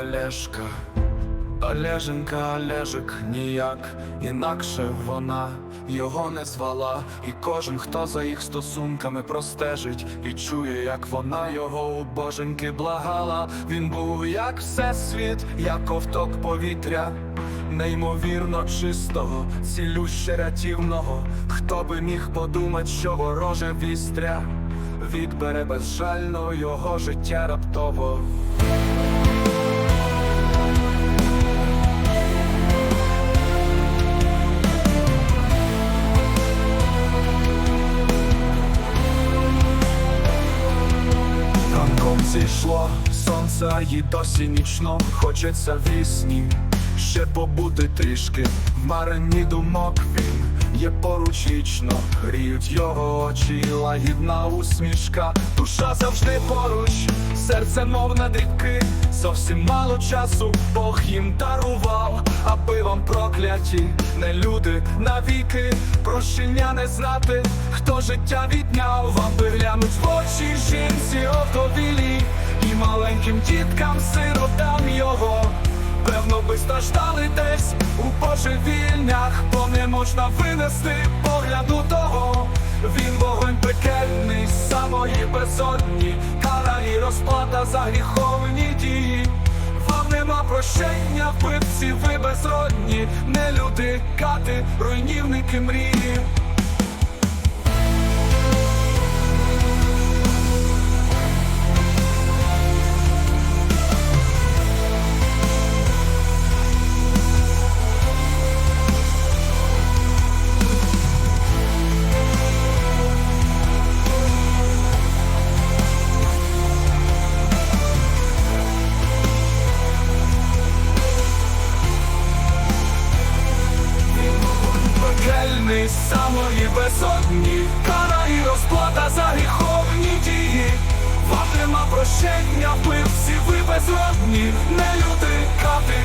Олешка, Олеженка, Олежик ніяк, інакше вона його не звала, і кожен, хто за їх стосунками простежить, і чує, як вона його у боженьки благала. Він був як всесвіт, як ковток повітря, неймовірно чистого, цілюще рятівного. Хто би міг подумать, що вороже вістря відбере безжально його життя раптово. Зійшло. Сонце, і досі нічно Хочеться вісні ще побути трішки В марині думок він. Є поруч вічно Гріють його очі, лагідна усмішка. Душа завжди поруч, серце мов на дрібки. Зовсім мало часу Бог їм дарував, аби прокляті не люди навіки, прощення не знати, хто життя відняв, вам би глянуть в очі жінці отовілі, і маленьким діткам сиротам його. Певно би страждали десь у божевільнях, бо не можна винести погляду того. Він вогонь пекельний самої безодні, кара і розплата за гріховні дії. Нема прощення, вбивці ви безродні, не люди, кати, руйнівники мрії. Самої безодні, кара і розплата за гріховні дії. Вам нема прощення, вбивці ви безродні, не люди, кати,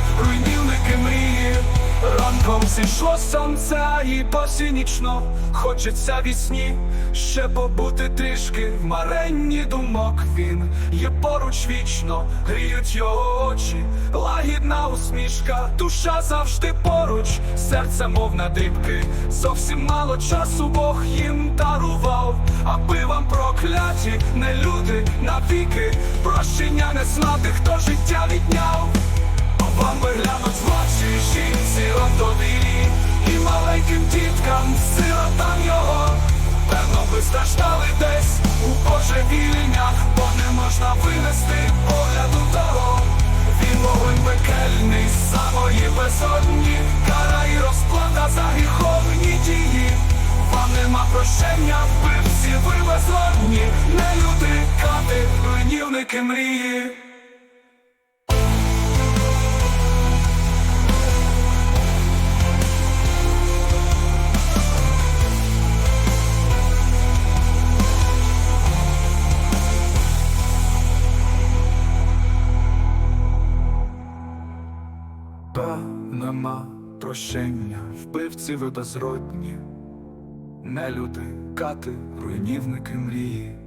зійшло сонце, їй посінічно Хочеться вісні ще побути трішки в маренні думок. Він є поруч вічно, гріють його очі, лагідна усмішка, душа завжди поруч, серце мов на дрібки, зовсім мало часу Бог їм дарував, аби вам прокляті не люди навіки, прощення не знати, хто життя відняв. Вам родові І маленьким діткам, сиротам його. Певно ви страждали десь у божевільнях Бо не можна винести погляду того. Він вогонь пекельний самої безодні Кара і розплата за гріховні дії. Вам нема прощення, вбивці ви безодні. Не люди, кати, руйнівники мрії Та нема прощення, вбивці ви безродні, не люди, кати, руйнівники мрії.